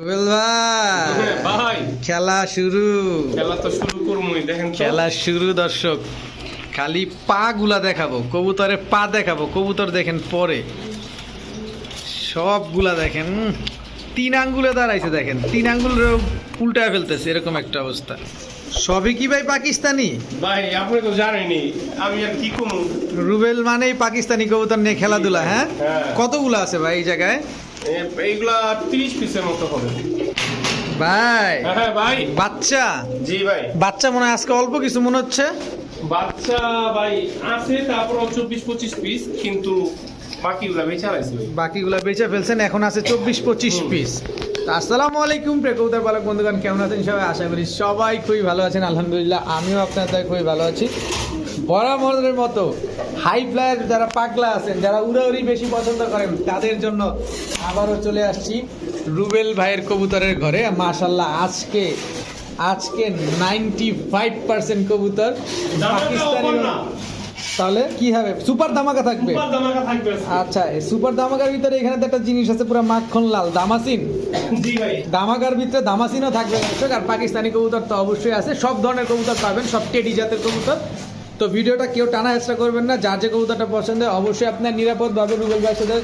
রুবেল ভাই খেলা শুরু। খেলা তো শুরু করবই দেখেন খেলা শুরু দর্শক। খালি পা গুলা দেখাবো কবুতরের পা দেখাবো কবুতর দেখেন পরে। সবগুলা দেখেন তিন আঙ্গুলে দাঁড়াইছে দেখেন তিন আঙ্গুল উল্টায় ফেলতেছে এরকম একটা অবস্থা। সবই কি ভাই পাকিস্তানি? ভাই আপনি তো জানেনই আমি আর কি কমু রুবেল মানেই পাকিস্তানি কবুতর নিয়ে খেলাধুলা হ্যাঁ? হ্যাঁ। কতগুলো আছে ভাই এই জায়গায়? এইগুলা তিরিশ পিসের মতো হবে। ভাই হ্যাঁ হ্যাঁ ভাই। বাচ্চা? জি ভাই। বাচ্চা মনে হয় আজকে অল্প কিছু মনে হচ্ছে। বাচ্চা ভাই আছে তারপর চব্বিশ পঁচিশ পিস কিন্তু বাকিগুলা বেচা বাকিগুলো ফেলছেন এখন আছে চব্বিশ পঁচিশ পিস আসসালামু আলাইকুম প্রেকৌতার পালক বন্ধুগণ কেমন আছেন সবাই? আশা করি সবাই খুবই ভালো আছেন আলহামদুলিল্লাহ আমিও আপনাদের খুবই ভালো আছি। বরাবরের মতো হাই ফ্লায়ার যারা পাগলা আছেন যারা উড়াউড়ি বেশি পছন্দ করেন তাদের জন্য আবারও চলে আসছি রুবেল ভাইয়ের কবুতরের ঘরে। মাশাল্লাহ আজকে আজকে নাইনটি ফাইভ পার্সেন্ট কবুতর পাকিস্তানি তাহলে কি হবে? সুপার ধামাকা থাকবে? দামাকা থাকবে। আচ্ছা সুপার দামাকার ভিতরে এখানে তো একটা জিনিস আছে পুরো মাখন লাল দামাসিন। দামাকার ভিতরে দামাসিনও থাকবে আর পাকিস্তানি কবুতর তো অবশ্যই আছে। সব ধরনের কবুতর পাবেন সব টেডি জাতের কবুতর। তো ভিডিওটা কেউ টানা হেসা করবেন না। যার যে কবুতরটা পছন্দ হয় অবশ্যই আপনার নিরাপদভাবে রুবেল ভাইয়ের সাথে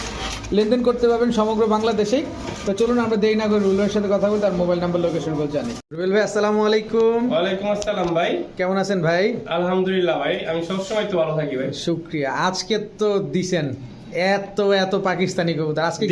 লেনদেন করতে পারবেন সমগ্র বাংলাদেশেই। তো চলুন আমরা দেরি না করে রুবেল ভাইয়ের সাথে কথা বলি তার মোবাইল নাম্বার লোকেশন বল জানি। রুবেল ভাই আসসালামু আলাইকুম। ওয়ালাইকুম আসসালাম ভাই। কেমন আছেন ভাই? আলহামদুলিল্লাহ ভাই আমি সবসময় তো ভালো থাকি ভাই। শুক্রিয়া। আজকে তো দিছেন। এত এত পাকিস্তানি কবুতর। আজকে।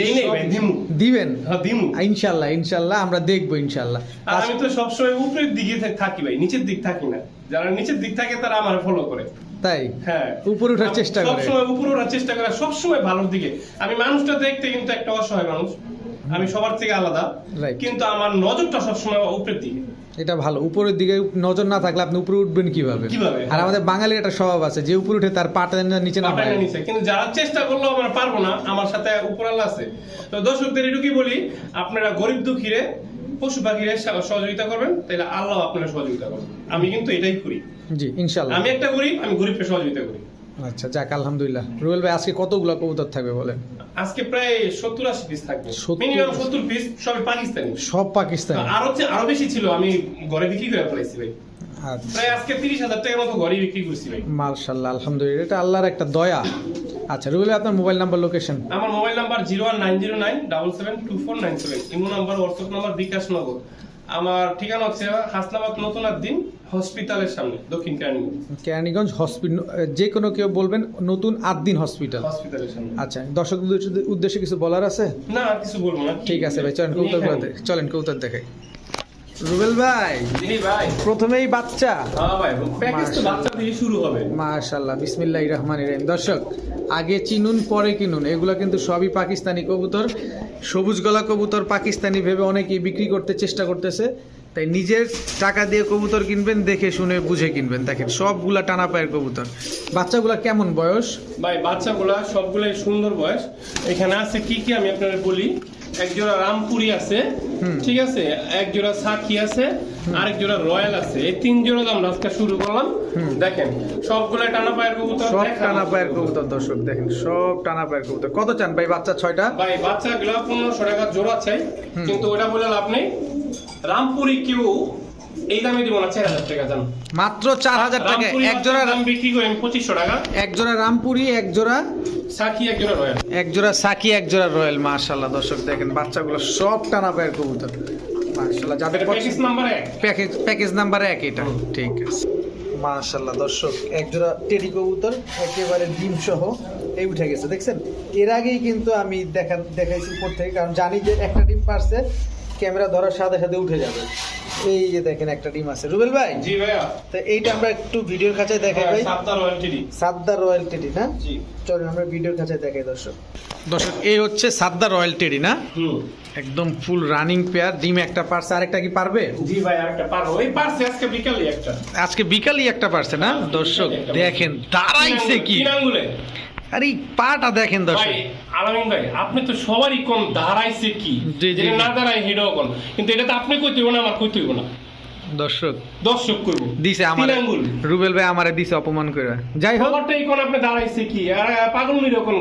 দিবেন? হ্যাঁ ইনশাল্লাহ ইনশাল্লাহ আমরা দেখব ইনশাল্লাহ। আমি তো সবসময় উপরের দিকে থাকি ভাই নিচের দিক থাকি না। যারা নিচের দিক থাকে তারা আমার ফলো করে। তাই? হ্যাঁ। উপরে ওঠার চেষ্টা করে। সবসময় উপরে ওঠার চেষ্টা করে সবসময় ভালোর দিকে। আমি মানুষটা দেখতে কিন্তু একটা অসহায় মানুষ। আমি সবার থেকে আলাদা. কিন্তু আমার নজরটা সবসময় উপরের দিকে। এটা ভালো। উপরের দিকে নজর না থাকলে আপনি উপরে উঠবেন কীভাবে? আর আমাদের বাঙালির একটা স্বভাব আছে যে উপরে উঠে তার পাটা নিচে না নিচে কিন্তু যারা চেষ্টা করলেও আমরা পারব না আমার সাথে উপর আছে। তো দর্শকদের এটুকুই বলি আপনারা গরিব দুঃখীরে পশু পাখিরে সহযোগিতা করবেন তাহলে আল্লাহ আপনারা সহযোগিতা করবেন। আমি কিন্তু এটাই করি। জি ইনশাল্লাহ আমি একটা গরিব আমি গরিবকে সহযোগিতা করি। আচ্ছা যাক আলহামদুলিল্লাহ। রুবেল ভাই আজকে কতগুলো কবুতর থাকবে বলেন? আজকে প্রায় সত্তর আশি পিস থাকবে। মিনিমাম সত্তর পিস সবই পাকিস্তানি। সব পাকিস্তানি। আরও আরও বেশি ছিল আমি ঘরে বিক্রি করে ফেলাইছি ভাই। আচ্ছা। প্রায় আজকে তিরিশ হাজার টাকার মতো ঘরে বিক্রি করছি ভাই। মার্শাল্লাহ আলহামদুলিল্লাহ। এটা আল্লাহর একটা দয়া। আচ্ছা রুবেল আপনার মোবাইল নাম্বার লোকেশন আমার mobile number zero one nine zero nine double seven two four nine seven. Imo number WhatsApp number Bikash Nagar. আমার ঠিকানা হচ্ছে হাসনাবাদ নতুন দিন হসপিটালের সামনে দক্ষিণ কেরানীগঞ্জ। কেরানীগঞ্জ হসপিটাল যে কোনো কেউ বলবেন নতুন আদ্দিন হসপিটাল। হসপিটালের সামনে। আচ্ছা দর্শক উদ্দেশ্যে কিছু বলার আছে? না কিছু বলব না। ঠিক আছে ভাই চলেন কৌতার। চলেন কৌতার দেখাই। রুবেল ভাই? ভাই। প্রথমেই বাচ্চা। হ্যাঁ মাশাল্লাহ। বিসমিল্লাহ রহমান রহিম। দর্শক আগে চিনুন পরে কিনুন। এগুলো কিন্তু সবই পাকিস্তানি কবুতর। সবুজ গলা কবুতর পাকিস্তানি ভেবে অনেকেই বিক্রি করতে চেষ্টা করতেছে। তাই নিজের টাকা দিয়ে কবুতর কিনবেন দেখে শুনে বুঝে কিনবেন। দেখেন সবগুলা টানা পায়ের কবুতর। বাচ্চাগুলা কেমন বয়স? ভাই বাচ্চাগুলা সবগুলাই সুন্দর বয়স। এখানে আছে কি কি আমি আপনাদের বলি? এক জোড়া রামপুরি আছে ঠিক আছে? এক জোড়া সাকি আছে আরেক জোড়া রয়্যাল আছে। এই তিন জোড়া আমরা আজকে শুরু করলাম। দেখেন সবগুলা টানা পায়ের কবুতর সব টানা পায়ের কবুতর। কবুতর দর্শক দেখেন সব টানা পায়ের কবুতর। কত চান ভাই বাচ্চা ছয়টা? ভাই বাচ্চা গুলা পনেরোশো টাকা জোড়া চাই কিন্তু ওটা বলে লাভ নেই। রামপুরি কেউ এই দামে দিব না চার হাজার টাকা জান। মাত্র চার হাজার টাকা। এক জোড়া বিক্রি পঁচিশশো টাকা। এক জোড়া রামপুরি এক জোড়া সাকি এক জোড়া রয়্যাল। এক জোড়া সাকি এক জোড়া রয়্যাল মাশাল্লাহ দর্শক দেখেন বাচ্চাগুলো সব টানা পায়ের কবুতর। মাশাল্লাহ যাদের প্যাকেজ নাম্বার এক। প্যাকেজ প্যাকেজ নাম্বার এক এটা। ঠিক আছে। মাশাল্লাহ দর্শক এক জোড়া টেডি কবুতর একেবারে ডিম সহ এই উঠে গেছে দেখছেন? এর আগেই কিন্তু আমি দেখা দেখাইছি উপর থেকে কারণ জানি যে একটা ডিম পারছে ক্যামেরা ধরার সাথে সাথে উঠে যাবে। এই যে দেখেন একটা ডিম আছে। রুবেল ভাই? জি ভাইয়া। তো এইটা আমরা একটু ভিডিওর কাছে দেখাই ভাই। সাতটা রয়্যাল টিডি সাদ্দা রয়্যাল টেডি না? জি। চলুন আমরা ভিডিওর কাছে দেখাই দর্শক। দর্শক এই হচ্ছে সাদ্দা রয়্যাল টেডি না? হুম। একদম ফুল রানিং পেয়ার ডিম একটা পারছে আরেকটা কি পারবে? জি ভাই আরেকটা পারব। ওই পারছে আজকে বিকালে একটা। আজকে বিকালই একটা পারছে না? দর্শক দেখেন দাঁড়াইছে কি? তিন আঙ্গুলে। আরে পাটা দেখেন ভাই দর্শক আলামিন ভাই আপনি তো সবারই কম দাঁড়াইছে কি? যে না দাঁড়ায় হেডও কম। কিন্তু এটা তো আপনি কইতে হইব না আমার কইতে হইব না। দর্শক দর্শক করব। দিছে আমার। রুবেল ভাই আমারে দিছে অপমান করে। যাই হোক। আমারটা এই কোন আপনি দাঁড়াইছে কি? আর পাগল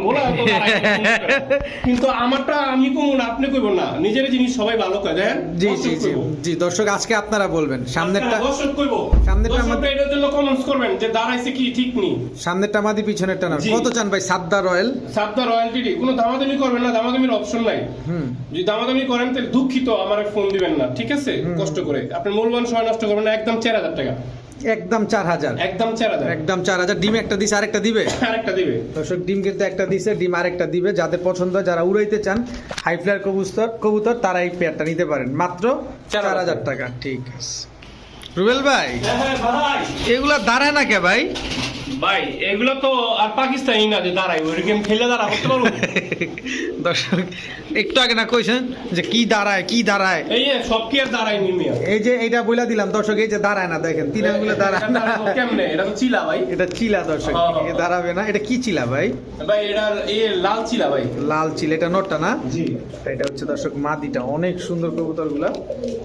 গোলা কিন্তু আমারটা আমি কমু না আপনি কইব না। নিজের জিনিস সবাই ভালো করে জি জি জি। জি দর্শক আজকে আপনারা বলবেন। সামনেরটা দর্শক কইব সামনেরটা আমাদের- এটার জন্য কমেন্টস করবেন যে দাঁড়াইছে কি ঠিক নেই। সামনেরটা মাদি পিছনেরটা না। কত চান ভাই? সাদ্দা রয়্যাল? সাবদা রয়্যালটি কোনো দামাদামি করবেন না দামাদামির অপশন নাই। হুম। যদি দামাদামি করেন তাহলে দুঃখিত আমার ফোন দিবেন না। ঠিক আছে? কষ্ট করে। আপনি মূল্যবান সময় নষ্ট করবেন না একদম চার হাজার টাকা। একদম চার হাজার। একদম চার হাজার। একদম চার হাজার। ডিম একটা দিছে আরেকটা দিবে? আরেকটা দিবে। দর্শক ডিম কিন্তু একটা দিছে ডিম আরেকটা দিবে। যাদের পছন্দ যারা উড়াইতে চান হাই ফ্লায়ার কবুতর কবুতর তারা এই পেয়ারটা নিতে পারেন। মাত্র চার হাজার টাকা। ঠিক আছে। রুবেল ভাই হ্যাঁ ভাই। এগুলা দাঁড়ায় না কে ভাই? ভাই এগুলো তো আর পাকিস্তানি না যে দাঁড়াই ওই গেম খেলে দাঁড়া করতে পারব? দর্শক একটু আগে না কইছেন যে কি দাঁড়ায় কি দাঁড়ায়? এই যে সব কি আর দাঁড়াই নিমিয়া এই যে এইটা বইলা দিলাম দর্শক এই যে দাঁড়ায় না দেখেন তিন আঙ্গুলে দাঁড়ায় না। কেমনে? এটা তো চিলা ভাই। এটা চিলা দর্শক হ্যাঁ, হ্যাঁ, এ দাঁড়াবে না। এটা কি চিলা ভাই? ভাই এটার এ লাল চিলা ভাই। লাল চিলা এটা নটটা না? জি। এটা হচ্ছে দর্শক মাদিটা। অনেক সুন্দর কবুতরগুলা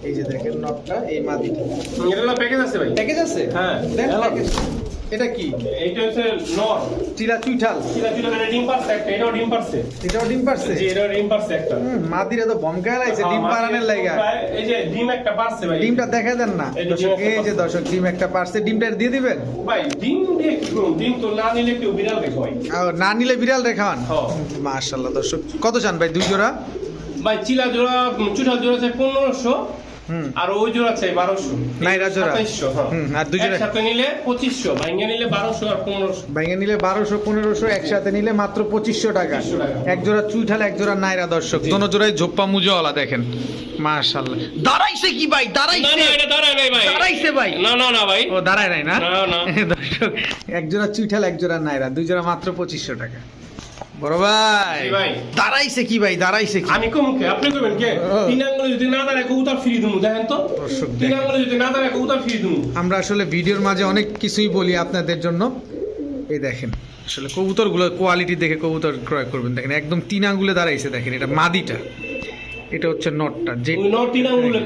এই যে দেখেন নটটা এই মাদিটা। এটা হলো প্যাকেজ আছে ভাই। প্যাকেজ আছে? হ্যাঁ। package। এটা কি? এইটা হচ্ছে নর। চিলা চুইঠাল চিলা চিলা মানে ডিম পারছে একটা এটাও ডিম পারছে। এটাও ডিম পারছে? জি এটাও ডিম পারছে একটা। হুম, মাদিরা তো বমকায় ডিম হ্যাঁ, পারানোর লাইগা। এই যে ডিম একটা পারছে ভাই। ডিমটা দেখা দেন না। এই যে দর্শক ডিম একটা পারছে। ডিম ডিমটা দিয়ে দিবেন? ভাই ডিম দিয়ে কি করুন ডিম তো না নিলে কেউ বিড়াল দেখো ভাই। না নিলে বিড়াল রেখান। মাশাল্লাহ দর্শক কত চান ভাই? দুই জোড়া? ভাই চিলা জোড়া চুটাল জোড়া চাই পনেরোশো। আর ওই জোড়া চাই বারোশো। নাইরা জোড়া? সাতাইশশো হ্যাঁ। আর দুই জোড়া? একসাথে নিলে পঁচিশশো নিলে বারোশো আর পনেরোশো। নিলে বারোশো পনেরোশো একসাথে নিলে মাত্র পঁচিশশো টাকা। এক জোড়া চুইঠাল এক জোড়া নাইরা দর্শক। দোনো জোড়াই ঝোপ্পা মুজোওয়ালা দেখেন। মাশাল্লাহ। দাঁড়াইছে কি ভাই? না দাঁড়াইছে। না এটা দাঁড়ায় নাই ভাই। দাঁড়াইছে ভাই। না না না ভাই। ও দাঁড়ায় নাই না? না, না। দর্শক এক জোড়া চুইঠাল এক জোড়া নাইরা। দুই জোড়া মাত্র পঁচিশশো টাকা। বড় ভাই। ভাই। দাঁড়াইছে কি ভাই দাঁড়াইছে কি? আমি কমুকে আপনি কবেন কে? তিন আঙ্গুলে যদি না দাঁড়ায় কবুতর ফ্রি দুমু দেখেন তো। তিন আঙ্গুলে যদি না দাঁড়ায় কবুতর ফ্রি দুমু। আমরা আসলে ভিডিওর মাঝে অনেক কিছুই বলি আপনাদের জন্য। এই দেখেন আসলে কবুতরগুলোর কোয়ালিটি দেখে কবুতর ক্রয় করবেন। দেখেন একদম তিন আঙ্গুলে দাঁড়াইছে দেখেন এটা মাদিটা। এটা হচ্ছে নটটা যে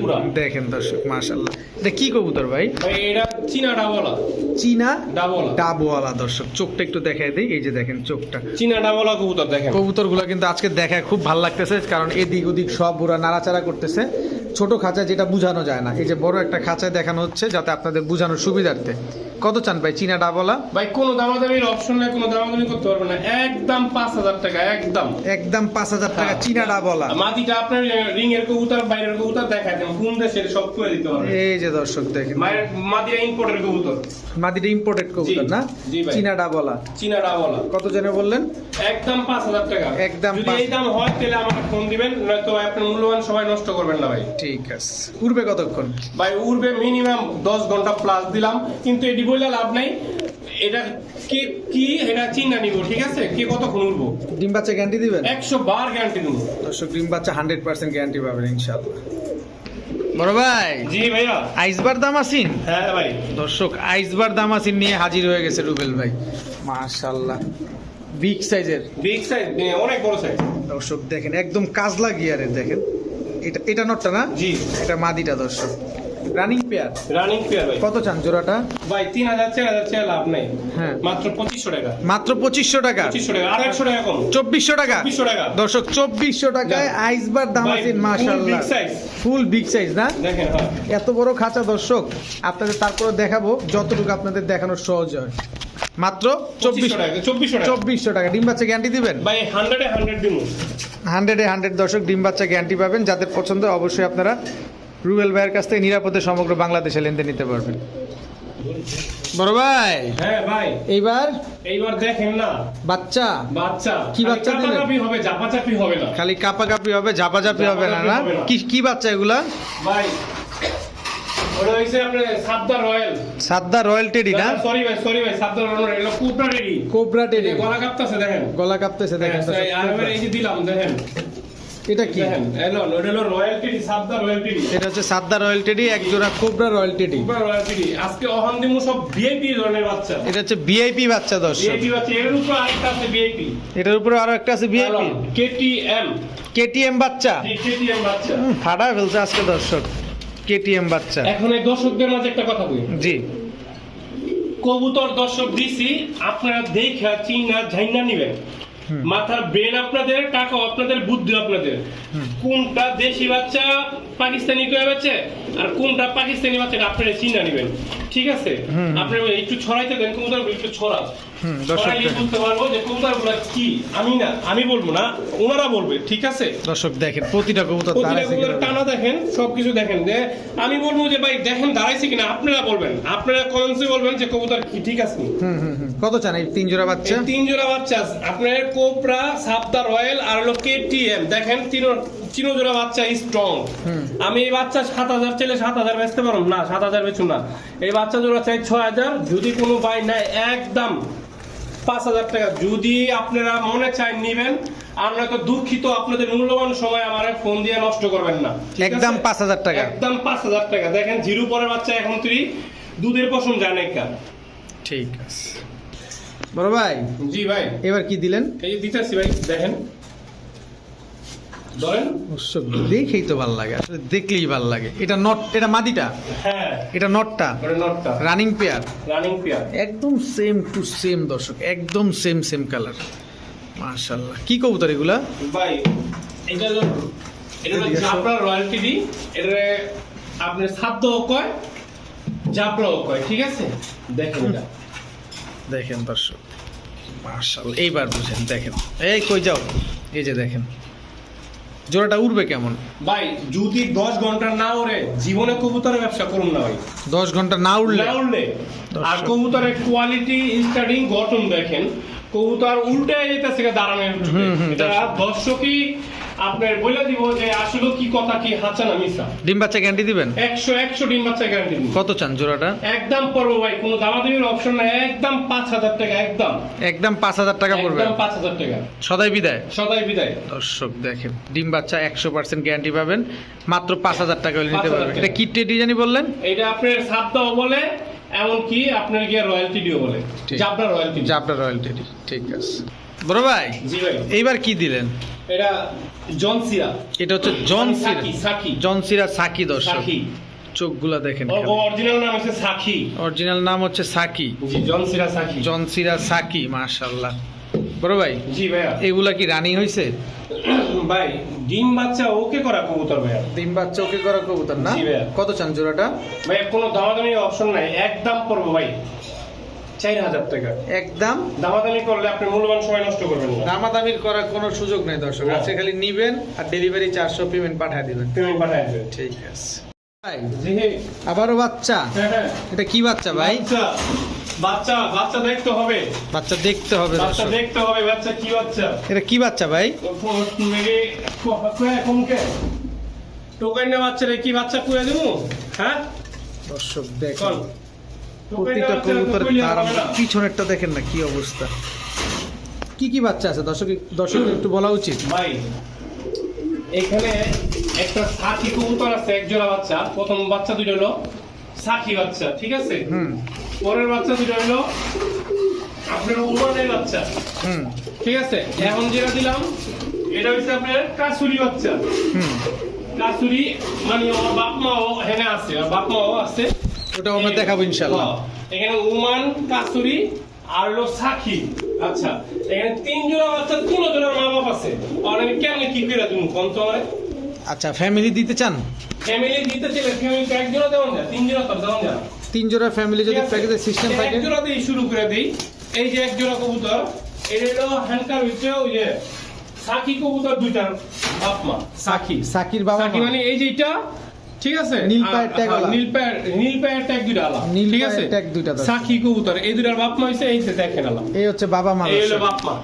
পুরা? দেখেন দর্শক মাশাল্লাহ এটা কি কবুতর ভাই? ভাই এটা চীনা ডাবলা। চীনা ডাবলা। ডাবওয়ালা দর্শক চোখটা একটু দেখাই দেই এই যে দেখেন চোখটা। চীনা ডাবলা কবুতর দেখেন। কবুতরগুলো কিন্তু আজকে দেখায় খুব ভালো লাগতেছে কারণ এদিক ওদিক সব ওরা নাড়াচাড়া করতেছে। ছোট খাঁচা যেটা বোঝানো যায় না এই যে বড় একটা খাঁচায় দেখানো হচ্ছে যাতে আপনাদের বোঝানোর সুবিধার্থে। কত চান ভাই? চীনা ডাবলা ভাই কোনো দামাদামির অপশন নাই কোনো দামাদামি করতে পারবে না। একদম পাঁচ হাজার টাকা একদম। একদম পাঁচ হাজার টাকা চীনা ডাবলা মাটিটা আপনার রিং এর কবুতর বাইরের কবুতর দেখায় দেন কোন দেশের সব করে দিতে পারবে এই যে দর্শক দেখেন। মায়ের মাটিরা ইম্পোর্টের কবুতর। মাদিটা ইম্পোর্টেড কবুতর জি, না চীনা ডাবলা চীনা ডাবলা কত জনে বললেন? একদম পাঁচ হাজার টাকা। একদম যদি এই দাম হয় তাহলে আমাকে ফোন দিবেন নয়তো আপনার মূল্যবান সময় নষ্ট করবেন না ভাই। ঠিক আছে। উড়বে কতক্ষণ? ভাই উড়বে মিনিমাম দশ ঘণ্টা প্লাস দিলাম কিন্তু এটি বললে লাভ নাই। এটা কে কি এটা চিন্তা নিব ঠিক আছে? কে কতক্ষণ উঠবো? ডিম বাচ্চা গ্যারান্টি দিবেন? একশো বার গ্যারান্টি দেবো দর্শক ডিম বাচ্চা হান্ড্রেড পার্সেন্ট গ্যারান্টি পাবেন ইনশাল্লাহ বড় ভাই জি ভাইয়া। আইসবার দাম আসিন হ্যাঁ ভাই। দর্শক আইসবার দাম আসিন নিয়ে হাজির হয়ে গেছে রুবেল ভাই। মাশাল্লাহ বিগ সাইজের বিগ সাইজ অনেক বড় সাইজ দর্শক দেখেন একদম কাজলা গিয়ারের দেখেন। এটা এটা নটটা না? জি। এটা মাদিটা দর্শক। রানিং পেয়ার রানিং পেয়ার ভাই। কত চান জোড়াটা? ভাই তিন হাজার চার হাজার চার লাভ নাই। হ্যাঁ। মাত্র পঁচিশশো টাকা। মাত্র পঁচিশশো টাকা? পঁচিশশো টাকা আর একশো টাকা কম। চব্বিশশো টাকা? চব্বিশশো টাকা। দর্শক চব্বিশশো টাকায়। আইসবার দাম আছে মাশাল্লাহ ফুল বিগ সাইজ না? দেখেন হ্যাঁ। এত বড় খাঁচা দর্শক আপনাদের তারপরে দেখাবো যতটুকু আপনাদের দেখানোর সহজ হয়। মাত্র চব্বিশ চব্বিশশো টাকা। চব্বিশশো টাকা। ডিম বাচ্চা গ্যারান্টি দিবেন? ভাই হান্ড্রেডে হান্ড্রেড দিব। হান্ড্রেডে হান্ড্রেড দর্শক ডিম বাচ্চা গ্যারান্টি পাবেন। যাদের পছন্দ অবশ্যই আপনারা রুবেল ভাইয়ের কাছ থেকে নিরাপদে সমগ্র বাংলাদেশে লেনদেন নিতে পারবেন। বড় ভাই হ্যাঁ ভাই। এইবার? এইবার দেখেন না। বাচ্চা? বাচ্চা। কি বাচ্চা হবে চাপাচাপি হবে না। খালি কাপাকাপি হবে ঝাপাঝাপি হবে না না। কি কি বাচ্চা এগুলা? ভাই ওটা হইছে আপনার রয়্যাল। সাদ্দা রয়্যাল টেডি না? সরি ভাই সরি ভাই রয়্যাল এটা কুপরা রেডি কোবরা টেডি। গলা কাঁপতাছে দেখেন। গলা কাঁপতেছে দেখেন হ্যাঁ, আর এবার এই যে দিলাম দেখেন। এটা কি? এটা হচ্ছে সাদ্দা রয়্যাল টেডি এক জোড়া কোবরা রয়্যাল টেডি আজকে অহন দিমু সব ভিআইপি ধরনের বাচ্চা। এটা হচ্ছে ভিআইপি বাচ্চা দর্শক। ভিআইপি বাচ্চা এর উপর আরেকটা আছে ভিআইপি। এটার উপরে আরও একটা আছে ভিআইপি। কেটিএম। কেটিএম বাচ্চা। কেটিএম বাচ্চা। ফাটায় ফেলছে আজকে দর্শক। কেটিএম বাচ্চা। এখন এই দর্শকদের মাঝে একটা কথা বলি। জি। কবুতর দর্শক দিছি আপনারা দেখা চিনা ঝাইনা নিবেন। মাথার ব্রেন আপনাদের টাকা আপনাদের বুদ্ধি আপনাদের। কোনটা দেশি বাচ্চা পাকিস্তানি কয়ে বাচ্চা আর কোনটা পাকিস্তানি বাচ্চা আপনারা চিনা নিবেন। ঠিক আছে? হুম। একটু ছড়াইতে দেন কবুতর একটু কি? আমি না আমি বলব না ওনারা বলবে ঠিক আছে? দর্শক দেখেন প্রতিটা কবুতর প্রতিটা দাঁড়াইছে কবুতর কীভাবে। টানা দেখেন সবকিছু দেখেন। যে আমি বলব যে ভাই দেখেন দাঁড়াইছে কিনা আপনারা বলবেন। আপনারা কমেন্টসে বলবেন যে কবুতর কি ঠিক আছে? কত চান এই তিন জোড়া বাচ্চা? তিন জোড়া বাচ্চা আপনার কোপরা সাপদা রয়্যাল আর হলো কেটিএম দেখেন তিন তিন বাচ্চা স্ট্রং আমি এই বাচ্চা সাত হাজার চাইলে সাত হাজার বেচতে পারো না সাত হাজার বেচুন না। এই বাচ্চা জোড়া চাই ছয় হাজার। যদি কোনো ভাই নেয় একদম পাঁচ হাজার টাকা। যদি আপনারা মনে চায় নিবেন আমরা তো দুঃখিত আপনাদের মূল্যবান সময় আমার ফোন দিয়ে নষ্ট করবেন না? একদম 5,000 টাকা। একদম পাঁচ হাজার টাকা। দেখেন জিরো পরের বাচ্চা এখন তুই দুধের পশম জানে কা। ঠিক আছে। বড় ভাই জি ভাই। এবার কি দিলেন? এই দিতেছি ভাই দেখেন। ধরেন দেখেই তো ভালো লাগে আসলে দেখলেই ভালো লাগে। এটা নট এটা মাদিটা? হ্যাঁ। এটা নটটা? নটটা। রানিং পেয়ার রানিং পেয়ার একদম সেম টু সেম দর্শক একদম সেম সেম কালার মাশাল্লাহ কি কবুতর এগুলা? ভাই এটা এটা। জাফরা রয়্যালটি দি এটা আপনি সাদ্য কয়? জাফরাও কয় ঠিক আছে? দেখেন এটা। দেখেন দর্শক মাশাল্লাহ এইবার বুঝেন দেখেন। এই কই যাও? এই যে দেখেন। জোড়াটা উঠবে কেমন? ভাই যদি দশ ঘণ্টা না ওরে জীবনে কবুতরের ব্যবসা করুন না ভাই। দশ ঘণ্টা না উঠলে না উঠলে আর। কবুতরের কোয়ালিটি স্টার্টিং গঠন দেখেন। কবুতর উল্টে যেতেছে হুম, এটা দর্শকই আপনার বলে দিব যে আসলে কি কথা কি হাঁচা না মিশা ডিম বাচ্চা গ্যারান্টি দিবেন? ডিম বাচ্চা গ্যারান্টি দিব। কত চান জোড়াটা? একদম পড়ব ভাই কোনো দামাদামির অপশন নাই। একদম পাঁচ হাজার টাকা একদম। একদম পাঁচ হাজার টাকা পড়বে। একদম পাঁচ হাজার টাকা। সদাই বিদায়। সদাই বিদায়। দর্শক দেখেন ডিম বাচ্চা একশো পার্সেন্ট গ্যারান্টি পাবেন। মাত্র পাঁচ হাজার টাকা হলে নিতে পারবেন। এটা কি টেডি জানি বললেন? এটা আপনার সাতটাও বলে এমনকি আপনার গিয়ে রয়্যালটি ডিও বলে। জাবনা রয়্যালটি জাবটা রয়্যাল টেডি ঠিক আছে। বড় ভাই জি ভাই। এইবার কি দিলেন? এটা জনসিয়া এটা হচ্ছে জন সিরা সাকি দর্শক। চোখগুলা দেখেন অরিজিনাল নাম হচ্ছে সাকি। অরিজিনাল নাম হচ্ছে সাকি। জি জনসিরা সাকি। জন সিরা সাকি মাশাল্লাহ বড় ভাই জি ভাইয়া। এগুলা কি রানিং হয়েছে ভাই ডিম বাচ্চা ওকে করা কবুতর ভাইয়া। ডিম বাচ্চা ওকে করা কবুতর না? কত চান জোড়াটা? ভাইয়া কোনো দামাদামি অপশন নাই। একদম পড়ব ভাই। চার হাজার টাকা। একদম। দামাদামি করলে আপনি মূল্যবান সময় নষ্ট করবেন না। দামাদামির করার কোনো সুযোগ নেই দর্শক। আজকে খালি নিবেন আর ডেলিভারি চারশো পেমেন্ট পাঠিয়ে দিবেন। পেমেন্ট পাঠায় দেবেন। ঠিক আছে। ভাই হ্যাঁ আবারও বাচ্চা? হ্যাঁ এটা কি বাচ্চা ভাই? বাচ্চা। বাচ্চা বাচ্চা দেখতে হবে। বাচ্চা দেখতে হবে বাচ্চা দেখতে হবে বাচ্চা কি বাচ্চা? এটা কি বাচ্চা ভাই? টোকাই না বাচ্চারে কি বাচ্চা কুয়ে দেবো হ্যাঁ? দর্শক দেখুন। না প্রতিটা কইলে তার পিছনেরটা দেখেন না কি অবস্থা? কি কি বাচ্চা আছে? দর্শক দর্শক একটু বলা উচিত। ভাই এখানে একটা সাথী কবুতর আছে এক জোড়া বাচ্চা। প্রথম বাচ্চা দুটো হলো সাথী বাচ্চা ঠিক আছে? পরের বাচ্চা দুটো হলো আপনার উমানের বাচ্চা। ঠিক আছে? এখন যেটা দিলাম এটা হচ্ছে আপনার কাসুরি বাচ্চা। হুম। কাসুরি মানে বাপ মাও এখানে আছে বাপ মাও আছে। ওটা আমরা দেখাবো ইনশাল্লাহ হ্যাঁ, এখানে উমান কাসুরি আর হলো সাকি আচ্ছা এখানে তিন জোড়া বাচ্চা তিন জোড়ার মা বাপ আছে। আর আমি কেমনে কি করে তুমি কম তো আচ্ছা ফ্যামিলি দিতে চান? ফ্যামিলি দিতে চাইলে ফ্যামিলি এক জোড়া দেওয়া যায় তিন জোড়া তো দেওয়া যায়। তিন জোড়া ফ্যামিলি যদি প্যাকেজের সিস্টেম থাকে? এক জোড়া দিয়ে শুরু করে দেই। এই যে এক জোড়া কবুতর এটা হলো হ্যান্ডকার হচ্ছে ওই যে সাকি কবুতর দুইটা বাপ মা সাকি সাকির বাবা সাকি মানে এই যে এটা ঠিক আছে? নীল পায়ের হ্যাঁ, নীল পায়ের নীল পায়ের ট্যাগ দুইটা আলা। নীল ঠিক আছে? দুইটা দর্শক। সাকি কবুতর এই দুইটার বাপ মা হইছে এই যে দেখেন আলা। এই হচ্ছে বাবা মা এই হলো বাপ মা।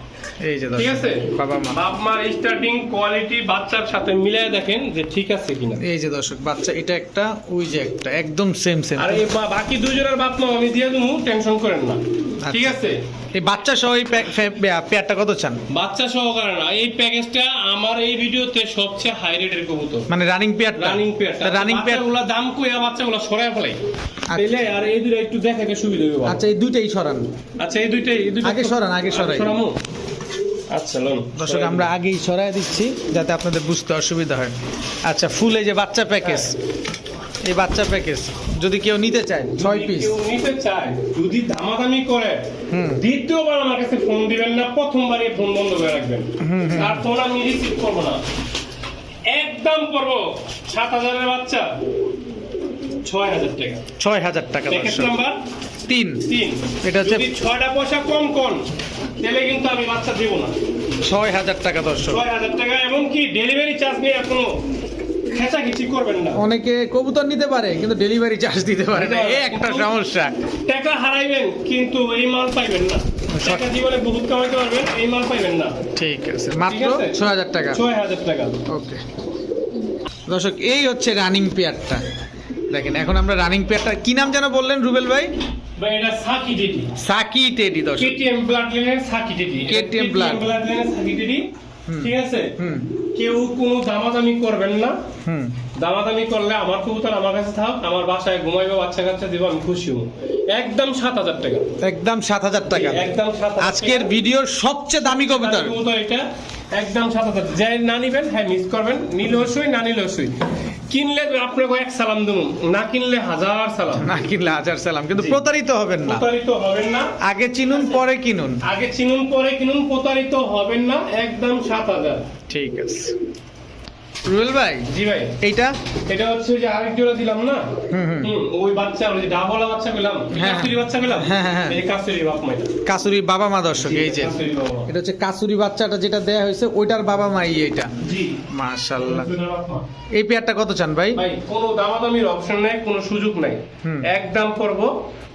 এই যে ঠিক আছে? বাবা মা। বাপ মার স্টার্টিং কোয়ালিটি বাচ্চার সাথে মিলিয়ে দেখেন যে ঠিক আছে কিনা। এই যে দর্শক বাচ্চা এটা একটা ওই যে একটা একদম সেম সেম আর এই বাকি দুজনের বাপ মা আমি দিয়ে দেবো টেনশন করেন না। ঠিক আচ্ছা। আছে। এই বাচ্চা সহ এই পেয়ারটা কত চান? বাচ্চা সহকারে না এই প্যাকেজটা আমার এই ভিডিওতে সবচেয়ে হাই রেটের কবুতর। মানে রানিং পেয়ারটা? রানিং পেয়ারটা। রানিং দাম কইয়া বাচ্চাগুলো সরায় ফেলাই। তাইলে আর এই দুটো একটু দেখাকে সুবিধা হবে আচ্ছা এই দুইটাই সরান। আচ্ছা এই দুইটাই এই দুইটা আগে সরান, আগে সরাই। সরামু। আচ্ছা দর্শক আমরা আগেই সরাই দিচ্ছি যাতে আপনাদের বুঝতে অসুবিধা হয়। আচ্ছা ফুল এই যে বাচ্চা প্যাকেজ। এই বাচ্চা প্যাকেজ যদি কেউ নিতে চায় ছয় পিস কেউ নিতে চায় যদি দামাদামি করে দ্বিতীয়বার আমার কাছে ফোন দিবেন না প্রথমবার এই ফোন বন্ধ করে রাখবেন। আর ফোন আমি রিসিভ করব না। একদম করব সাত হাজারের বাচ্চা ছয় হাজার টাকা। ছয় হাজার টাকা নাম্বার তিন। তিন। এটা হচ্ছে- ছয়টা পয়সা কম কম তাহলে কিন্তু আমি বাচ্চা দেবো না। ছয় হাজার টাকা দর্শক। ছয় হাজার টাকা এবং কি ডেলিভারি চার্জ নিয়ে এখনও খেঁচাখিচি করবেন না? অনেকে কবুতর নিতে পারে কিন্তু ডেলিভারি চার্জ দিতে পারে না। এই একটা সমস্যা। টাকা হারাইবেন কিন্তু এই মাল পাইবেন না। টাকা জীবনে বহুত কামাইতে পারবেন এই মাল পাইবেন না। ঠিক আছে মাত্র ছয় হাজার টাকা। ছয় হাজার টাকা। ওকে। দর্শক এই হচ্ছে রানিং পেয়ারটা দেখেন এখন আমরা রানিং পেয়ারটা কি নাম যেন বললেন রুবেল ভাই? সাকি টেডি দর্শক। কেটিএম ব্লাড সাকি ব্লাড। সাকি। ঠিক আছে? কেউ কোনো দামাদামি করবেন না। দামাদামি করলে আমার কবুতর আমার কাছে থাক আমার বাসায় ঘুমাইবে বাচ্চা কাচ্চা দিব আমি খুশি হব। একদম সাত হাজার টাকা। একদম সাত হাজার টাকা। একদম আজকের। ভিডিওর সবচেয়ে দামি কবুতর। কবুতর এটা একদম সাত হাজার। যাই না নিবেন হ্যাঁ মিস করবেন। নিলেও সই না নীল অবশ্যই কিনলে আপনাকে এক সালাম দেব না কিনলে হাজার সালাম। না কিনলে হাজার সালাম কিন্তু প্রতারিত হবেন না। প্রতারিত হবেন না। আগে চিনুন পরে কিনুন। আগে চিনুন পরে কিনুন প্রতারিত হবেন না একদম সাত হাজার। ঠিক আছে। রুবেল ভাই? জি ভাই। এইটা? এটা হচ্ছে যে আরেক জোড়া দিলাম না? ওই বাচ্চা ওই ডাবলা বাচ্চা পেলাম। হ্যাঁ, কাস্তুরি বাচ্চা পেলাম? হ্যাঁ, হ্যাঁ। এই কাস্তুরি বাপ কাসুরি বাবা মা দর্শক এই যে। এটা হচ্ছে কাসুরি বাচ্চাটা যেটা দেয়া হয়েছে ওইটার বাবা মাই এটা। জি। কাস্তুরির এই পেয়ারটা কত চান ভাই? ভাই কোনো দামাদামির অপশন নাই কোনো সুযোগ নাই। একদম করব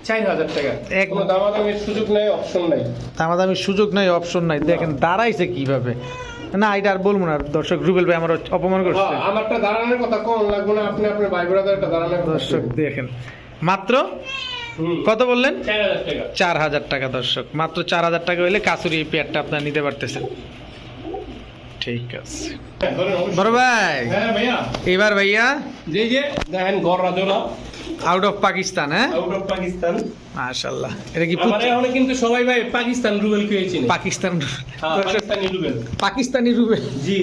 চার হাজার টাকা। কোনো দামাদামির সুযোগ নাই অপশন নাই। দামাদামি সুযোগ নাই অপশন নাই। দেখেন দাঁড়াইছে কীভাবে? না এটা আর বলব না দর্শক রুবেল ভাই আমার অপমান করছে। আমারটা দাঁড়ানোর কথা কম লাগবে না আপনি আপনার ভাই ব্রাদারটা দাঁড়ানোর দর্শক দেখেন মাত্র কত বললেন? চার হাজার টাকা। দর্শক মাত্র চার হাজার টাকা হইলে কাসুরি এই পেয়ারটা আপনার নিতে পারতেছেন। ঠিক আছে। হ্যাঁ, বড় ভাই হ্যাঁ ভাইয়া। এবার ভাইয়া যে যে দেখেন গড় রাজনা আউট অফ পাকিস্তান হ্যাঁ আউট অফ পাকিস্তান মাশাল্লাহ এটা কি আমার এখন কিন্তু সবাই ভাই পাকিস্তান রুবেল খেয়েছি পাকিস্তান হ্যাঁ পাকিস্তানি রুবেল। পাকিস্তানি রুবেল। জি।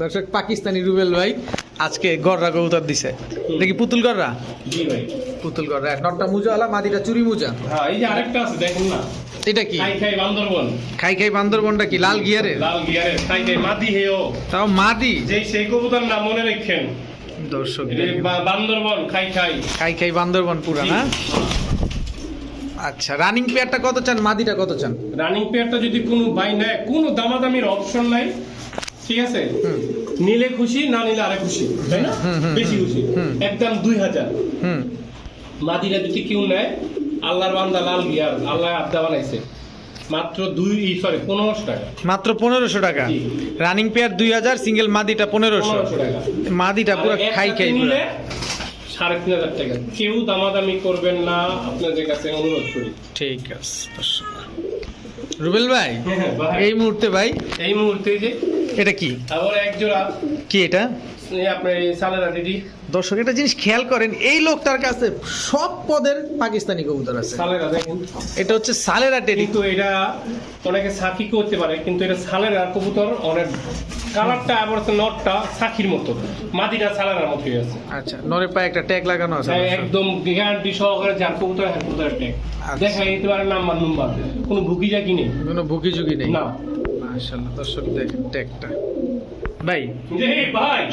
দর্শক পাকিস্তানি রুবেল ভাই আজকে গররা কবুতর দিছে। এটা কি পুতুল গররা? জি ভাই। পুতুল গররা। নটটা মুজাওয়ালা মাদিটা চুরি মুজা। হ্যাঁ এই যে আরেকটা আছে দেখেন না। এটা কি? খাই খাই বান্দরবন। খাই খাই বান্দরবনটা কি? লাল গিয়ারে লাল গিয়ারে খাই খাই মাদি হেও তাও মাদি? যে সেই কবুতর নাম মনে রাখেন। দর্শক বান্দরবন খাই খাই। খাই খাই বান্দরবন পুরা না? আচ্ছা রানিং পেয়ারটা কত চান? মাদিটা কত চান? রানিং পেয়ারটা যদি কোনো বাই নেয় কোনো দামাদামির অপশন নাই। ঠিক আছে? নিলে খুশি না নিলে আরে খুশি তাই না? বেশি খুশি। একদম দুই হাজার। হুম। মাদিরা যদি কেউ নেয় আল্লাহর বান্দা লাল গিয়ার আল্লাহ আবদা বানাইছে। মাত্র দুই সরি পনেরোশো টাকা। মাত্র পনেরোশো টাকা। রানিং পেয়ার দুই হাজার সিঙ্গেল মাদিটা পনেরোশো। মাদিটা পুরো খাই খাই নিলে সাড়ে তিন হাজার টাকা। কেউ দামাদামি করবেন না আপনাদের কাছে অনুরোধ করি। ঠিক আছে দর্শক। রুবেল ভাই হ্যাঁ, ভাই। এই মুহূর্তে ভাই এই মুহূর্তে যে এটা কি? আবার এক জোড়া। কি এটা? দর্শক একটা জিনিস খেয়াল করেন এই লোকটার কাছে সব পদের পাকিস্তানি কবুতর আছে। এটা হচ্ছে সালেরা টেরি কিন্তু এটা অনেকে সাকি করতে পারে কিন্তু এটা সালেরা কবুতর অনেক কালারটা আবার হচ্ছে নটটা সাকির মতো। মাদিটা সালেরার মতোই আছে। আচ্ছা নরের পায়ে একটা ট্যাগ লাগানো আছে হ্যাঁ, একদম গ্যারান্টি সহকারে যার কবুতর হ্যাঁ কবুতরের ট্যাগ আচ্ছা। দেখা যেতে পারে নাম্বার নাম্বার কোনো ভুকি যা কিনে কোনো ভুকি ঝুঁকি নেই? না। মাশাআল্লাহ দর্শক দেখেন ট্যাগটা ভাই।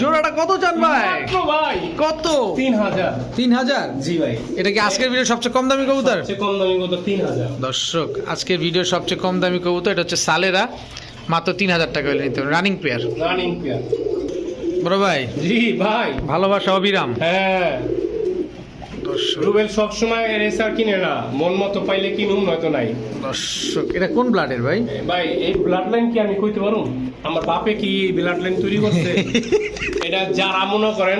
জোড়াটা কত চান ভাই? কত? তিন হাজার। তিন হাজার? জি ভাই। এটা কি আজকের ভিডিও সবচেয়ে কম দামি কবুতর? কম দামি কত তিন হাজার। দর্শক আজকের ভিডিও সবচেয়ে কম দামি কবুতর এটা হচ্ছে সালেরা। মাত্র তিন হাজার টাকা হলে নিতে রানিং পেয়ার রানিং পেয়ার বড় ভাই। জি ভাই। ভালোবাসা অবিরাম। হ্যাঁ। দর্শক। রুবেল সবসময় রেসার কিনে না মন মতো পাইলে কিনুম নয়তো নাই। দর্শক এটা কোন ব্লাডের ভাই? ভাই এই ব্লাড লাইন কি আমি কইতে পারুম? আমার বাপে কি ব্লাড লাইন তৈরি করছে? এটা যারা মনে করেন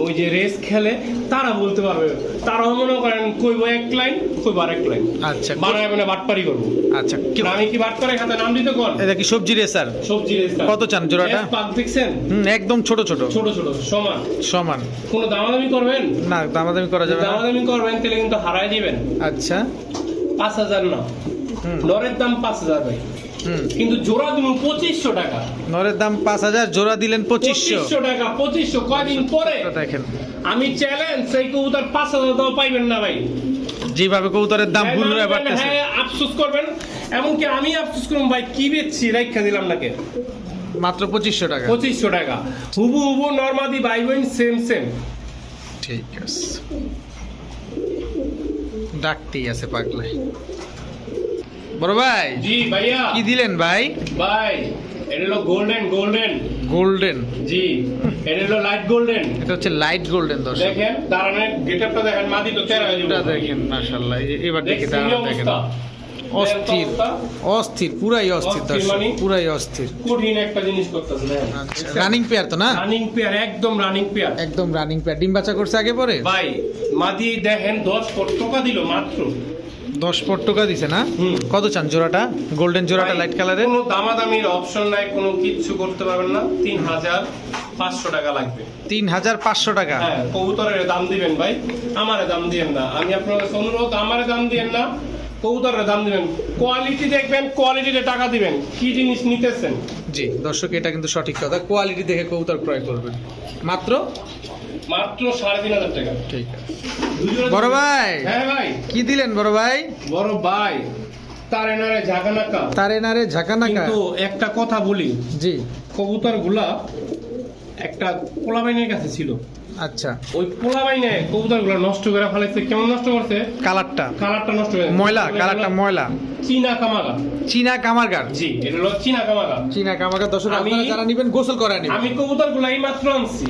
ওই যে রেস খেলে তারা বলতে পারবে তারাও মনে করেন কইব এক লাইন কইব আরেক লাইন আচ্ছা বানায় মানে বাটপারি করব। আচ্ছা কি- আমি কি বাটপারে খাতে নাম দিতে কোন? এটা কি সবজি রেসার সবজি রেস কত চান জোড়াটা? পাক দেখছেন? হুম একদম ছোট ছোট। ছোট ছোট সমান। সমান। কোনো দামাদামি করবেন? না দামাদামি করা যাবে না। দামাদামি করবেন তাহলে কিন্তু হারায় দিবেন। আচ্ছা। পাঁচ হাজার না। নরের দাম পাঁচ হাজার ভাই। কিন্তু জোড়া দিব পঁচিশশো টাকা। নরের দাম পাঁচ হাজার জোড়া দিলেন পঁচিশশো। টাকা পঁচিশশো কয়দিন পরে? দেখেন। আমি চ্যালেঞ্জ সেই কবুতর পাঁচ হাজার দাও পাইবেন না ভাই। যেভাবে কবুতরের দাম হ্যাঁ, ভুল বলবেন, বাড়তেছে। হ্যাঁ আফসোস করবেন। এমনকি আমি আফসোস করুন ভাই কি বেচছি রেখা দিলাম নাকি? মাত্র পঁচিশশো টাকা। পঁচিশশো টাকা। হুবু হুবু নর্মাদি ভাই বোন সেম সেম ঠিক আছে। ডাকতেই আছে পাগলায়। বড় ভাই? জি ভাইয়া। কি দিলেন ভাই? ভাই এটা হলো গোল্ডেন গোল্ডেন গোল্ডেন জি এটা হলো লাইট গোল্ডেন এটা হচ্ছে লাইট গোল্ডেন দর্শক। দেখেন দাঁড়ানোর গেটআপটা দেখেন মাদি তো তেরো হয়ে যাবে। দেখেন মাশাআল্লাহ এবার দেখি দাঁড়ান দেখেন। অস্থির অস্থির পুরাই অস্থির দর্শক মানে? পুরাই অস্থির। কঠিন একটা জিনিস করতেছে রানিং পেয়ার তো না? রানিং পেয়ার একদম রানিং পেয়ার একদম রানিং পেয়ার ডিম বাচ্চা করছে আগে পরে? ভাই মাদি দেখেন দশ টাকা দিল মাত্র। দশ পর টাকা দিছে না? কত চান জোড়াটা? গোল্ডেন জোড়াটা লাইট কালারের কোনো দামাদামির অপশন নাই কোনো কিচ্ছু করতে পারবেন না। তিন হাজার পাঁচশো টাকা লাগবে। তিন হাজার পাঁচশো টাকা? হ্যাঁ কবুতরের দাম দিবেন ভাই। আমারে দাম দিবেন না। আমি আপনার কাছে অনুরোধ আমারে দাম দিবেন না। কবুতরের দাম দিবেন। কোয়ালিটি দেখবেন কোয়ালিটিতে টাকা দিবেন। কি জিনিস নিতেছেন? জি দর্শক এটা কিন্তু সঠিক কথা। কোয়ালিটি দেখে কবুতর ক্রয় করবেন। মাত্র মাত্র সাড়ে তিন হাজার টাকা। ঠিক আছে। বড় ভাই! হ্যাঁ ভাই। কি দিলেন বড় ভাই? বড় ভাই। তারে ঝাঁকানাকা। তারে ঝাঁকানাকা। কিন্তু একটা কথা বলি। জি। কবুতরগুলা একটা কাছে ছিল। আচ্ছা। ওই পোলাবাইনে নষ্ট করে ফেলাইছে কেমন নষ্ট করছে? কালারটা। কালারটা নষ্ট করে ময়লা কালারটা ময়লা। চীনা কামাগা। চীনা কামারগার জি এটা হলো চীনা কামাগা। চীনা দর্শক আপনারা যারা নিবেন গোসল করা নিবেন। আমি কবুতরগুলা এই মাত্র আনছি।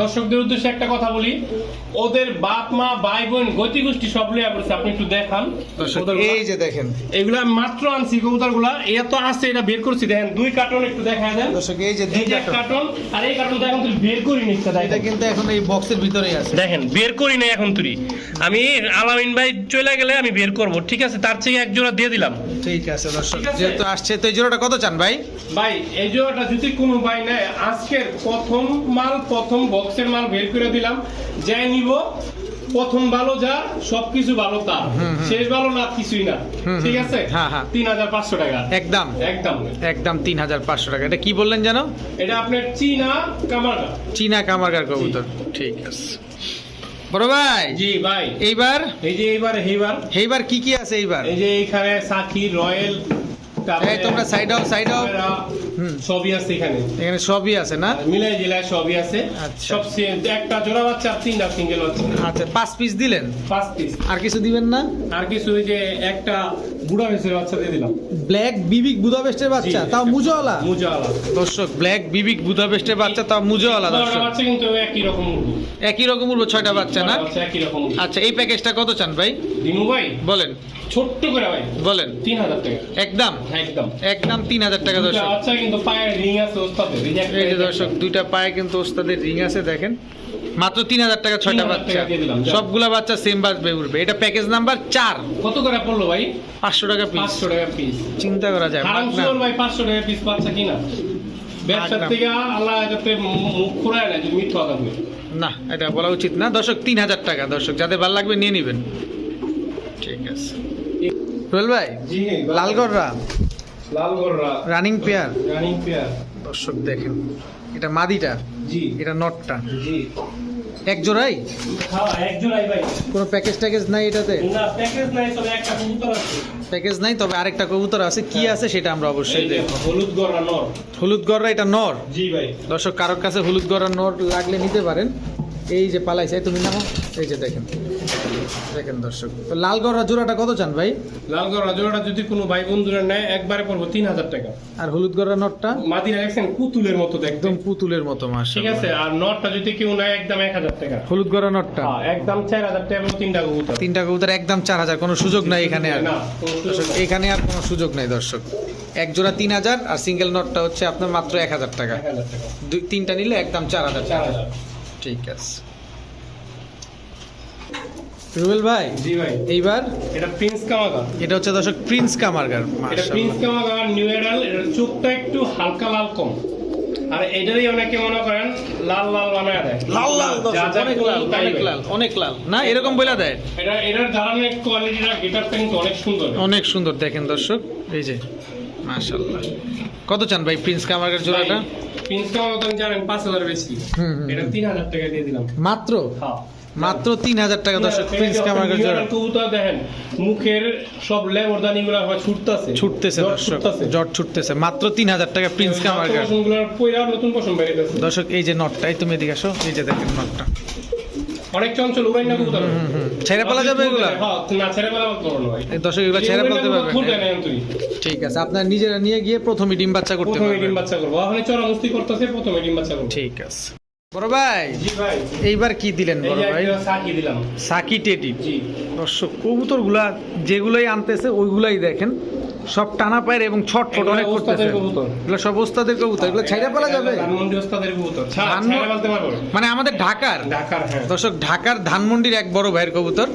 দর্শকদের উদ্দেশ্যে একটা কথা বলি। ওদের বাপ মা ভাই বোন গতি গোষ্ঠী সব লিয়া পড়ছে আপনি একটু দেখান। এই যে দেখেন। এগুলা মাত্র আনছি কবুতরগুলা এত আছে এটা বের করছি। দেখেন দুই কার্টন একটু দেখা দেন। দর্শক এই যে দুই কার্টন। কার্টন আর এই কার্টনটা এখন তুই বের করি নিচ্ছে এটা কিন্তু এখন এই বক্সের ভিতরেই আছে। দেখেন বের করি নাই এখন তুই। আমি আলামিন ভাই চলে গেলে আমি বের করব ঠিক আছে? তার থেকে এক জোড়া দিয়ে দিলাম। ঠিক আছে দর্শক। যেহেতু আসছে তো এই জোড়াটা কত চান ভাই? ভাই এই জোড়াটা যদি কোনো ভাই নেয় আজকের প্রথম মাল প্রথম বক্সের মাল বের করে দিলাম। যাই নিব প্রথম ভালো যা সবকিছু ভালো তার। শেষ ভালো না কিছুই না। ঠিক আছে? হ্যাঁ, হ্যাঁ। তিন হাজার পাঁচশো টাকা। একদম। একদম। একদম তিন হাজার পাঁচশো টাকা। এটা কি বললেন জানো এটা আপনার চীনা কামারগা। চীনা কামারগার কবুতর। ঠিক আছে। বড় ভাই জি ভাই। এইবার? এই যে এইবার এইবার। এইবার কি কি আছে এইবার? এই যে এইখানে সাকি রয়্যাল এই তোমরা সাইড আউট সাইড আউট সবই আছে এখানে। এখানে সবই আছে না? মিলাই জেলায় সবই আছে। সব একটা জোড়া বাচ্চা আর তিনটা সিঙ্গেল বাচ্চা। আচ্ছা পাঁচ পিস দিলেন? পাঁচ পিস আর কিছু দিবেন না? আর কিছু ওই যে একটা বুড়া ভেসের বাচ্চা দিয়ে দিলাম। ব্ল্যাক বিবিক বুদাপেস্টের বাচ্চা তাও একটা মুজোওয়ালা? দর্শক ব্ল্যাক বিবিক বুদাপেস্টের বাচ্চা তাও মুজোওয়ালা দর্শক। বাচ্চা কিন্তু একই রকম উঠবো। একই রকম উঠবো ছয়টা বাচ্চা না। আচ্ছা এই প্যাকেজটা কত চান ভাই? দিনু ভাই? বলেন। ছোট্ট করে ভাই। বলেন। তিন হাজার টাকা। একদম একদম একদম তিন হাজার টাকা দর্শক। বাচ্চা কিন্তু পায়ের রিং আছে ওস্তাদের। এই যে দর্শক দুইটা পায়ে কিন্তু ওস্তাদের রিং আছে দেখেন। মাত্র তিন হাজার টাকা ছয়টা বাচ্চা। সবগুলা বাচ্চা সেম উঠবে। এটা প্যাকেজ নাম্বার চার। কত করে পড়ল ভাই? পাঁচশো টাকা পিস পাঁচশো টাকা পিস চিন্তা করা যায় ভাই পাঁচশো টাকা পিস বাচ্চা কিনা? ব্যবসার থেকে আল্লাহ যাতে মুখ খুঁড়ায় না যে মিথ্যা কথা না এটা বলা উচিত না। দর্শক তিন হাজার টাকা দর্শক। যাদের ভালো লাগবে নিয়ে নেবেন। ঠিক আছে। রুয়েল ভাই লালগড়রা? লালগড়রা। রানিং পেয়ার রানিং পেয়ার দর্শক দেখেন এটা মাদিটা? জি। এটা নটটা? জি। এক জোড়াই? হ্যাঁ একজনাই ভাই। কোনো প্যাকেজ ট্যাকেজ নাই এটাতে? না প্যাকেজ নাই তবে একটা কবুতর আছে। প্যাকেজ নাই তবে আরেকটা কবুতর আছে। কি আছে সেটা আমরা অবশ্যই দেখব। হলুদ গড়া নর। হলুদ গড়রা এটা নর? জি ভাই। দর্শক কারোর কাছে হলুদ গড়ার নর লাগলে নিতে পারেন। এই যে পালাইছে তুমি নামো। এই যে দেখেন। দেখেন দর্শক তো লাল গড়া জোড়াটা কত চান ভাই? লালগড়া জোড়াটা যদি কোনো ভাই বন্ধুরা নেয় একবারে পড়ব তিন হাজার টাকা। আর হলুদ গড়া নটটা? মাদিরা দেখছেন পুতুলের মতো একদম পুতুলের মতো মাস ঠিক আছে আর নটটা যদি কেউ নেয় একদম এক হাজার টাকা। হলুদ গড়া নটটা? হ্যাঁ, একদম চার হাজার টাকা এবং তিনটা কবুতর। তিনটা কবুতর একদম চার হাজার কোনো সুযোগ নাই এখানে আর। এখানে আর কোনো সুযোগ নাই দর্শক। এক জোড়া তিন হাজার আর সিঙ্গেল নটটা হচ্ছে আপনার মাত্র এক হাজার টাকা। এক হাজার টাকা। দুই তিনটা নিলে একদম চার হাজার চার হাজার। ঠিক আছে। রুবেল ভাই জি ভাই। এইবার? এটা প্রিন্স কামাগা। এটা হচ্ছে দর্শক প্রিন্স কামারগার এটা প্রিন্স কামাগা নিউ এডাল এটার চোখটা একটু হালকা লাল কম। আর এটারই অনেকে মনে করেন লাল লাল বানায় দেয়। লাল লাল অনেক লাল অনেক লাল অনেক লাল। না এরকম বলে দেয়। এটা এটার দাঁড়ানোর কোয়ালিটিটা গেটারটা কিন্তু অনেক সুন্দর। অনেক সুন্দর দেখেন দর্শক এই যে। মাশাল্লাহ কত চান ভাই প্রিন্স কামার্গের জোড়াটা? প্রিন্স জানেন পাঁচ হাজার বেশি। হুম, হুম, এটা হুম। তিন হাজার টাকা দিয়ে দিলাম। মাত্র? হ্যাঁ। মাত্র তিন হাজার টাকা দর্শক প্রিন্স কামার্গের জোড়া। কবুতর দেখেন মুখের সব লেবরদানি গুলো আবার ছুটতেছে। ছুটতেছে দর্শক জট ছুটতেছে। মাত্র তিন হাজার টাকা প্রিন্স কামার্গের নতুন পশম বেড়ে দর্শক এই যে নটটাই তুমি এদিকে আসো এই যে দেখেন নটটা। অনেক চঞ্চল উড়াই না কবুতর হুম হুম ছেড়ে পালা যাবে এগুলা? হ্যাঁ, না ছেড়ে পালা করো ভাই দর্শক এগুলো ছেড়ে পালতে তুই ঠিক আছে আপনার নিজেরা নিয়ে গিয়ে প্রথমে ডিম বাচ্চা করতে প্রথমে ডিম বাচ্চা করব। ওখানে চড়া মুস্তি করতেছে প্রথমে ডিম বাচ্চা করব। ঠিক আছে। বড় ভাই এইবার কি দিলেন বড় ভাই? সাকি দিলাম। সাকি টেডি জি। দর্শক কবুতরগুলা যেগুলাই আনতেছে ওইগুলাই দেখেন। সব টানা পায়ের এবং ছটফট এগুলা অনেক করতেছে এগুলো সব ওস্তাদের কবুতর এগুলো ছাইড়া পালা যাবে? মানে আমাদের ঢাকার? ঢাকার হ্যাঁ। দর্শক ঢাকার ধানমন্ডির এক বড় ভাইয়ের কবুতর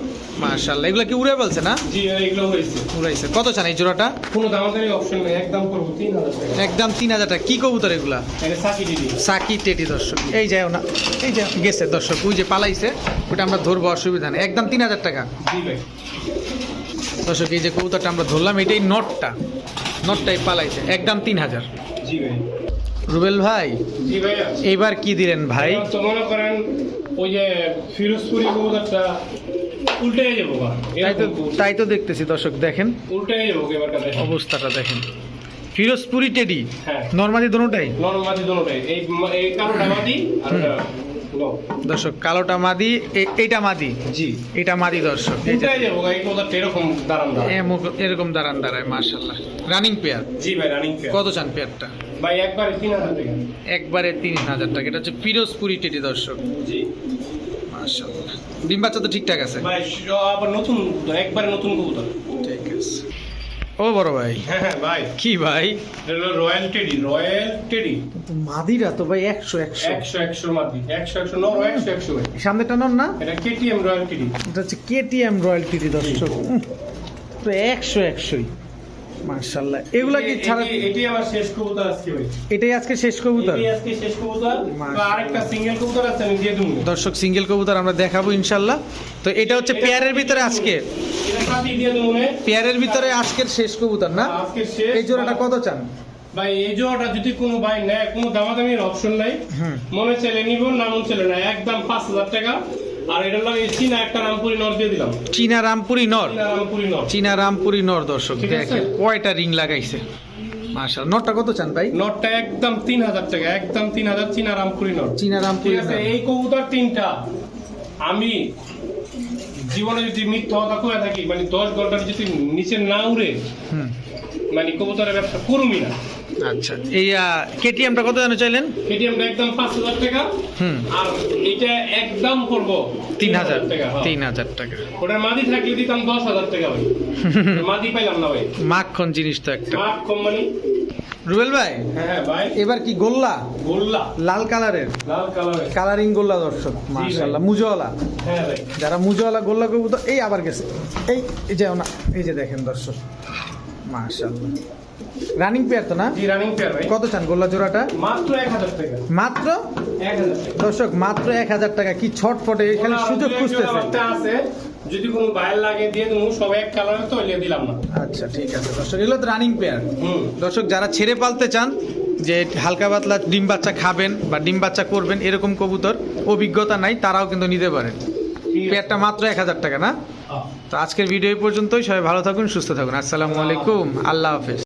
মাশাআল্লাহ। এগুলো কি উড়ে বলছে না? জি এইগুলো হয়েছে উড়াইছে কত চান এই জোড়াটা? কোনো দামাদামি অপশন নেই। একদম করব তিন হাজার টাকা। একদম তিন হাজার টাকা। কি কবুতর এগুলা? সাকি দিদি সাকি টেডি দর্শক। এই যায় না। এই যে গেছে দর্শক। ওই যে পালাইছে ওটা আমরা ধরবো অসুবিধা নেই। একদম তিন হাজার টাকা। জি ভাই। দর্শক এই যে কবুতরটা আমরা ধরলাম এটাই নটটা। নটটাই পালাইছে। একদম তিন হাজার। রুবেল ভাই এইবার কি দিলেন ভাই? মনে করেন ওই যে ফিরোজপুরি কবুতরটা উল্টে যাব তাই তো তাই তো দেখতেছি দর্শক দেখেন। উল্টে যাব অবস্থাটা দেখেন। ফিরোজপুরি টেডি। হ্যাঁ। নর্মালি দোনোটাই? নরম মাটি দোনোটাই। এই আর। দর্শক কালোটা মাদি এ- এইটা মাদি। জি। এটা মাদি দর্শক এরকম দাঁড়ান দাঁড়ায় মার্শাল্লাহ রানিং পেয়ার জি ভাই রানিং পেয়ার কত চান পেয়ারটা ভাই একবারে তিন হাজার টাকা। একবারে তিন হাজার টাকা। এটা হচ্ছে ফিরোজপুরি টেডি দর্শক। জি। মার্শাল্লাহ ডিম বাচ্চা তো ঠিকঠাক আছে? ভাই আবার নতুন একবারে নতুন কবুতর। ঠিক আছে। ও বড় ভাই। হ্যাঁ হ্যাঁ ভাই। কি ভাই? রয়্যাল টেডি রয়্যাল টেডি মাদিরা তো ভাই একশো একশো। একশো একশো মাটি একশো একশো নর একশো একশো ভাই। সামনেটা নন না? এটা কেটিএম রয়্যাল টেডি এটা হচ্ছে কেটিএম রয়্যালটি দর্শক। তো একশো একশোই। মার্শাল্লাহ এগুলা কি ছাড়া এটি- এটি আমার শেষ কবুতর আজকে ভাই। এটাই আজকে শেষ কবুতর? আজকে শেষ কবুতর। আরেকটা সিঙ্গেল কবুতর আছে আমি দিয়ে দেবো। দর্শক সিঙ্গেল কবুতর আমরা দেখাবো ইনশাল্লাহ তো এটা হচ্ছে পেয়ারের ভিতরে আজকে। পেয়ারের ভিতরে আজকের শেষ কবুতর না? আজকে শেষ এই জোড়াটা কত চান? ভাই এই জোড়াটা যদি কোনো ভাই নেয় কোনো দামাদামির অপশন নাই। মনে চলে নিব না মন চলে না একদম পাঁচ হাজার টাকা। আর চীনা একটা রামপুরি নর দিয়ে দিলাম। চীনা রামপুরি নর? চীনা রামপুরি নর। চীনা রামপুরি দর্শক দেখেন কয়টা রিং লাগাইছে। নরটা কত চান ভাই? নটটা একদম তিন হাজার টাকা একদম তিন হাজার চীনা রামপুরি চীনা রামপুরি। এই কবুতর তিনটা। আমি জীবনে যদি মিথ্যা কথা কয়ে থাকি মানে দশ ঘণ্টার যদি নিচে না উড়ে মানে কবুতরের ব্যবসা করুমি না। আচ্ছা। এই কেটিএমটা কত জানো চাইলেন? একদম পাঁচ হাজার টাকা। হুম। আর এটা একদম করব তিন হাজার টাকা হ্যাঁ। তিন হাজার টাকা। ওটার মাদি থাকলে দিতাম দশ হাজার টাকা ভাই। মাদি পাইলাম না ভাই। মাখন জিনিস তো একটা। রুবেল ভাই হ্যাঁ হ্যাঁ ভাই। এবার কি গোল্লা? গোল্লা। লাল কালারের। লাল কালারের। কালারিং গোল্লা দর্শক মার্শাল্লাহ মুজওয়ালা। হ্যাঁ ভাই। যারা মুজওয়ালা গোল্লা করব তো এই আবার গেছে। এই এই যে না এই যে দেখেন দর্শক মার্শাল্লাহ রানিং পেয়ার তো না? জি রানিং পেয়ার ভাই। কত চান গোল্লা জোড়াটা? মাত্র এক হাজার টাকা। মাত্র? টাকা। দর্শক মাত্র এক হাজার টাকা। কি ছটফটে এখানে সুযোগ খুঁজতেছে। আছে। যদি কোনো বায়ার লাগে দিয়ে দেবো সব এক কালারে তো লিয়ে দিলাম না। আচ্ছা ঠিক আছে। দর্শক এগুলো তো রানিং পেয়ার দর্শক যারা ছেড়ে পালতে চান যে হালকা পাতলা ডিম বাচ্চা খাবেন বা ডিম বাচ্চা করবেন এরকম কবুতর অভিজ্ঞতা নাই তারাও কিন্তু নিতে পারেন। পেয়ারটা মাত্র এক হাজার টাকা না। তো আজকের ভিডিও পর্যন্তই। সবাই ভালো থাকুন সুস্থ থাকুন। আসসালামু আলাইকুম। আল্লাহ হাফেজ।